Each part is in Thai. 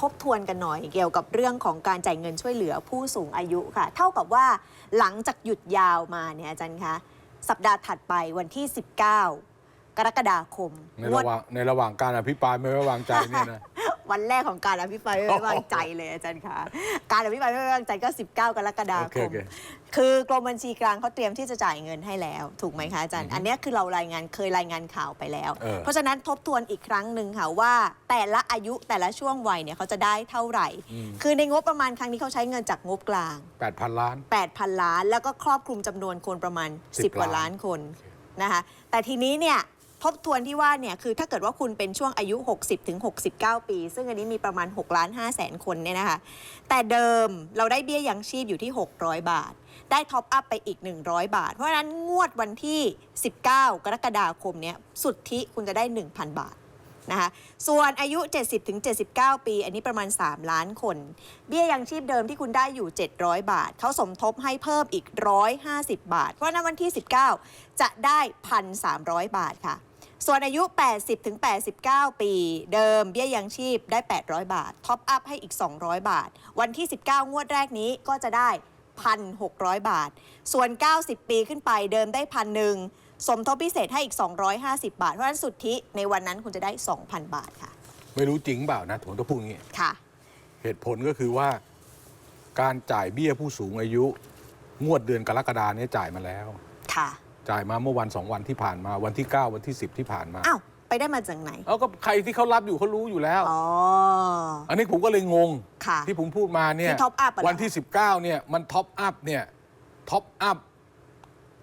ทบทวนกันหน่อยเกี่ยวกับเรื่องของการจ่ายเงินช่วยเหลือผู้สูงอายุค่ะ เท่ากับว่าหลังจากหยุดยาวมาเนี่ยอาจารย์คะสัปดาห์ถัดไปวันที่ 19 กรกฎาคมในระหว่างในระหว่างการอภิปรายไม่ไว้วางใจเนี่ยนะ วันแรกของการอภิปรายไม่ไว้วางใจเลยอาจารย์คะการอภิปรายไม่ไว้วางใจก็ 19 กรกฎาโอเคคโอมเคคือกรมบัญชีกลางเขาเตรียมที่จะจ่ายเงินให้แล้ว ถูกไหมคะอาจารย์ อันเนี้ยคือเรารายงานเคยรายงานข่าวไปแล้วเออเพราะฉะนั้นทบทวนอีกครั้งหนึ่งค่ะว่า แต่ละอายุแต่ละช่วงวัยเนี่ยเขาจะได้เท่าไหร่ คือในงบประมาณครั้งนี้เขาใช้เงินจากงบกลาง 8,000 ล้าน 8,000 ล้าน แล้วก็ครอบคลุมจำนวนคนประมาณ10 10 กว่าล้านคนนะคะ แต่ทีนี้เนี่ย ทบทวนที่ว่าเนี่ยคือถ้าเกิดว่าคุณเป็นช่วงอายุ 60ถึง69 ปี ซึ่งอันนี้มีประมาณ6ล้าน5แสนคนเนี่ยนะคะ แต่เดิมเราได้เบี้ยยังชีพอยู่ที่ 600 บาท ได้ท็อปอัพไปอีก 100 บาท เพราะฉะนั้นงวดวันที่ 19 กรกฎาคมเนี้ยสุทธิคุณจะได้ 1,000 บาทนะคะส่วนอายุ 70-79 ปี อันนี้ประมาณ 3 ล้านคน เบี้ยยังชีพเดิมที่คุณได้อยู่ 700 บาท เขาสมทบให้เพิ่มอีก 150 บาท เพราะฉะนั้นวันที่ 19 จะได้ 1,300 บาทค่ะ ส่วนอายุ 80-89 ปี เดิมเบี้ยยังชีพได้ 800 บาท ท็อปอัพให้อีก 200 บาท วันที่ 19 งวดแรกนี้ก็จะได้ 1,600 บาท ส่วน 90 ปีขึ้นไปเดิมได้พันหนึ่งสมทบพิเศษให้อีก 250 บาท เพราะฉะนั้นสุทธิในวันนั้นคุณจะได้ 2,000 บาทค่ะ ไม่รู้จริงเปล่านะผมต้องพูดอย่างนี้ ค่ะ เหตุผลก็คือว่าการจ่ายเบี้ยผู้สูงอายุ งวดเดือนกรกฎาเนี่ยจ่ายมาแล้ว ค่ะ จ่ายมาเมื่อวันสองวันที่ผ่านมาวันที่ 9 วันที่ 10 ที่ผ่านมาอ้าวไปได้มาจากไหนเอาก็ใครที่เขารับอยู่เขารู้อยู่แล้ว อ๋อ อันนี้ผมก็เลยงง ค่ะที่ผมพูดมาเนี่ยที่ top up อะเหรอวันที่ 19เนี่ยมันท็อปอัพเนี่ยท็อปอัพ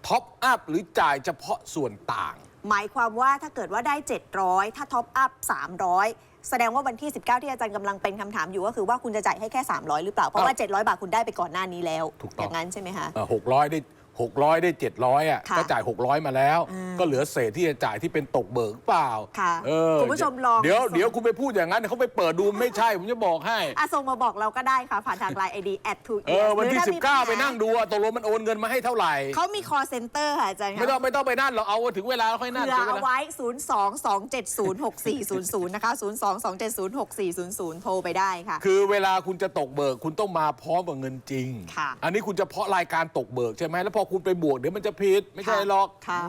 ท็อปอัพหรือจ่ายเฉพาะส่วนต่าง หมายความว่าถ้าเกิดว่าได้ 700 ถ้าท็อปอัพ 300 แสดงว่าวันที่ 19 ที่อาจารย์กำลังเป็นคำถามอยู่ก็คือว่าคุณจะจ่ายให้แค่ 300 หรือเปล่า เพราะว่า 700 บาทคุณได้ไปก่อนหน้านี้แล้วถูกต้องอย่างนั้นใช่ไหมคะ หกร้อยได้ หกร้อยได้เจ็ดร้อยอะค่ะก็จ่ายหกร้อยมาแล้วอ่าก็เหลือเศษที่จะจ่ายที่เป็นตกเบิกเปล่าค่ะเออคุณผู้ชมลองเดี๋ยวส่งเดี๋ยวคุณไปพูดอย่างนั้นเดี๋ยวเขาไปเปิดดูไม่ใช่ ผมจะบอกให้อะส่งมาบอกเราก็ได้ค่ะ ผ่านทางไลน์ไอดี at two เออวันที่หรือถ้มีปัญห19 ไปนั่งดูว่าตกลงมันโอนเงินมาให้เท่าไหร่เขามี call center ค่ะอาจารย์คะไม่ต้องไม่ต้องไปนั่นเราเอาถึงเวลาแล้วค่อยนั่นเผื่อถึงเวเอาลาไว้ 0 2 2 7 0 6 4 0 0นะคะ0 2 2 7 0 6 4 0 0 โทรไปได้ค่ะ คือเวลาคุณจะตกเบิกคุณต้องมาพร้อมกับเงินจริงค่ะอันนี้คุณจะเพาะรายการตกเบิกใช่ไหมแล้วพอคุณไปบวกเดี๋ยวมันจะผิดไม่ใช่หรอก ค่ะ